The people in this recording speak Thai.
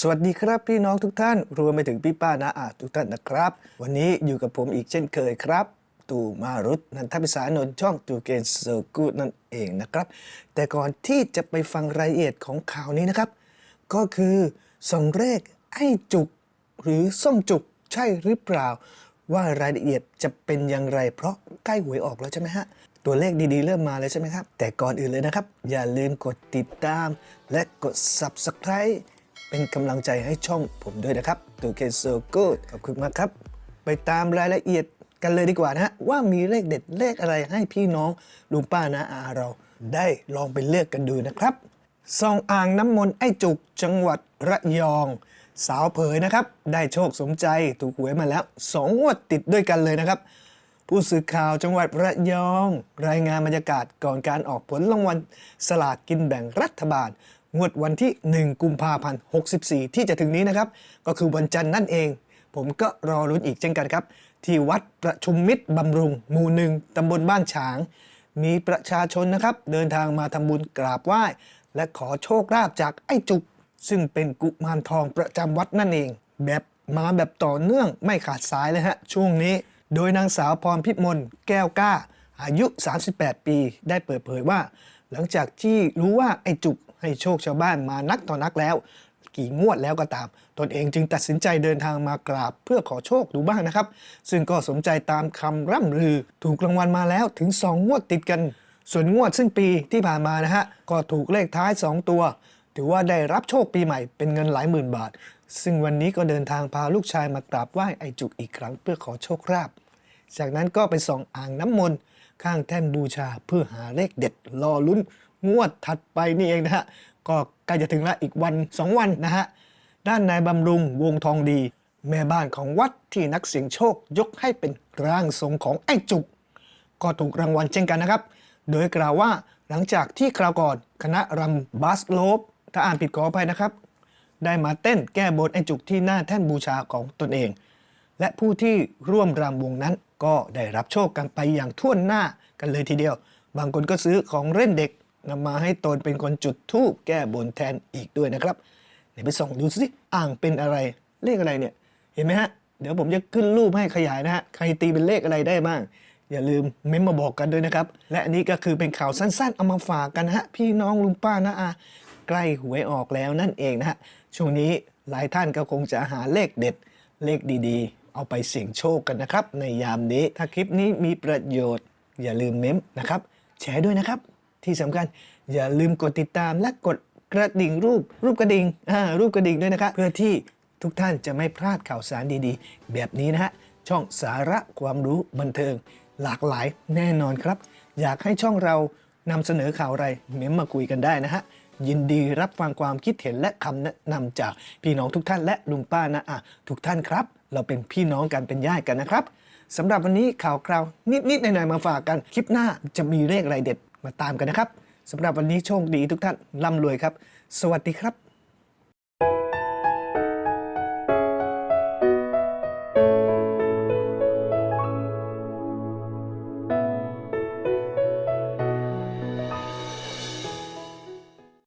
สวัสดีครับพี่น้องทุกท่าน รวมไปถึงพี่ป้านาอาทุกท่านนะครับ วันนี้อยู่กับผมอีกเช่นเคยครับ ตู่มารุตนันทพิสานนท์ช่องตูเกนเซอร์กูนั่นเองนะครับ แต่ก่อนที่จะไปฟังรายละเอียดของข่าวนี้นะครับ ก็คือส่งเลขไอ้จุก หรือส้มจุกใช่หรือเปล่า ว่ารายละเอียดจะเป็นอย่างไร เพราะใกล้หวยออกแล้วใช่ไหมฮะตัวเลขดีๆ เริ่มมาเลยใช่ไหมครับ แต่ก่อนอื่นเลยนะครับ อย่าลืมกดติดตาม และกด Subscribe เป็นกำลังใจให้ช่องผมด้วยนะครับตัวเคโซกูดขอบคุณมากครับ ไปตามรายละเอียดกันเลยดีกว่านะฮะว่ามีเลขเด็ดเลขอะไรให้พี่น้องลุงป้านะอาเราได้ลองไปเลือกกันดูนะครับซองอ่างน้ำมนต์ไอ้จุกจังหวัดระยอง สาวเผยนะครับ ได้โชคสมใจถูกหวยมาแล้วสองงวดติดด้วยกันเลยนะครับ ผู้สื่อข่าวจังหวัดระยอง รายงานบรรยากาศก่อนการออกผลรางวัลสลากกินแบ่งรัฐบาล งวดวันที่ 1 กุมภาพันธ์ 64 ที่จะถึงนี้นะครับ ก็คือวันจันทร์นั่นเอง ผมก็รอรุ้นอีกเช่นกันครับ ที่วัดประชุมมิตรบำรุง หมู่หนึ่งตำบลบ้านฉาง มีประชาชนนะครับ เดินทางมาทำบุญกราบไหว้ และขอโชคลาภจากไอ้จุก ซึ่งเป็นกุมารทองประจำวัดนั่นเอง แบบมาแบบต่อเนื่องไม่ขาดสายเลยฮะช่วงนี้ โดยนางสาวพรพิมลแก้วกล้า อายุ 38 ปี ได้เปิดเผยว่า หลังจากที่รู้ว่าไอ้จุก ให้โชคชาวบ้านมานักต่อนักแล้ว กี่งวดแล้วก็ตาม ตนเองจึงตัดสินใจเดินทางมากราบเพื่อขอโชคดูบ้างนะครับ ซึ่งก็สมใจตามคำร่ำลือ ถูกรางวัลมาแล้วถึง 2 งวดติดกัน ส่วนงวดซึ่งปีที่ผ่านมานะฮะก็ถูกเลขท้าย 2 ตัว ถือว่าได้รับโชคปีใหม่เป็นเงินหลายหมื่นบาท ซึ่งวันนี้ก็เดินทางพาลูกชายมากราบไหว้ไอจุกอีกครั้งเพื่อขอโชคลาภจากนั้นก็ไปส่องอ่างน้ำมนต์ ข้างแท่นบูชาเพื่อหาเลขเด็ดรอลุ้นงวดถัดไปนี่เองนะฮะ ก็ใกล้จะถึงละอีกวัน 2 วันนะฮะ ด้านนายบำรุงวงทองดี แม่บ้านของวัดที่นักเสี่ยงโชคยกให้เป็นร่างทรงของไอ้จุก ก็ถูกรางวัลเช่นกันนะครับ โดยกล่าวว่าหลังจากที่คราวก่อนคณะรำบัสโลบถ้าอ่านผิดขออภัยนะครับ ได้มาเต้นแก้บนไอ้จุกที่หน้าแท่นบูชาของตนเอง และผู้ที่ร่วมรำวงนั้น ก็ได้รับโชคกันไปอย่างท่วนหน้ากันเลยทีเดียว บางคนก็ซื้อของเล่นเด็กนำมาให้ตนเป็นคนจุดธูปแก้บนแทนอีกด้วยนะครับเดี๋ยวไปส่องดูสิอ่างเป็นอะไรเลขอะไรเนี่ยเห็นไหมฮะเดี๋ยวผมจะขึ้นรูปให้ขยายนะฮะใครตีเป็นเลขอะไรได้บ้าง อย่าลืมเม้มมาบอกกันด้วยนะครับ และอันนี้ก็คือเป็นข่าวสั้นๆ เอามาฝากกันนะฮะพี่น้องลุงป้านะอาใกล้หวยออกแล้วนั่นเองนะฮะช่วงนี้หลายท่านก็คงจะหาเลขเด็ดเลขดีๆ เอาไปเสี่ยงโชคกันนะครับ ในยามนี้ถ้าคลิปนี้มีประโยชน์ อย่าลืมเม้มนะครับ แชร์ด้วยนะครับ ที่สำคัญอย่าลืมกดติดตามและกดกระดิ่งรูปรูปกระดิ่งอ่ารูปกระดิ่งด้วยนะครับเพื่อที่ทุกท่านจะไม่พลาดข่าวสารดีๆ แบบนี้นะฮะช่องสาระความรู้บันเทิง หลากหลายแน่นอนครับ อยากให้ช่องเรานำเสนอข่าวอะไรเม้มมาคุยกันได้นะฮะยินดีรับฟังความคิดเห็นและคำแนะนำจากพี่น้องทุกท่านและลุงป้านะอะทุกท่านครับ เราเป็นพี่น้องกันเป็นญาติกันนะครับสำหรับวันนี้ข่าวคราวนิดๆหน่อยๆมาฝากกัน คลิปหน้าจะมีเลขอะไรเด็ดมาตามกันนะครับสำหรับวันนี้โชคดีทุกท่านร่ำรวยครับ สวัสดีครับ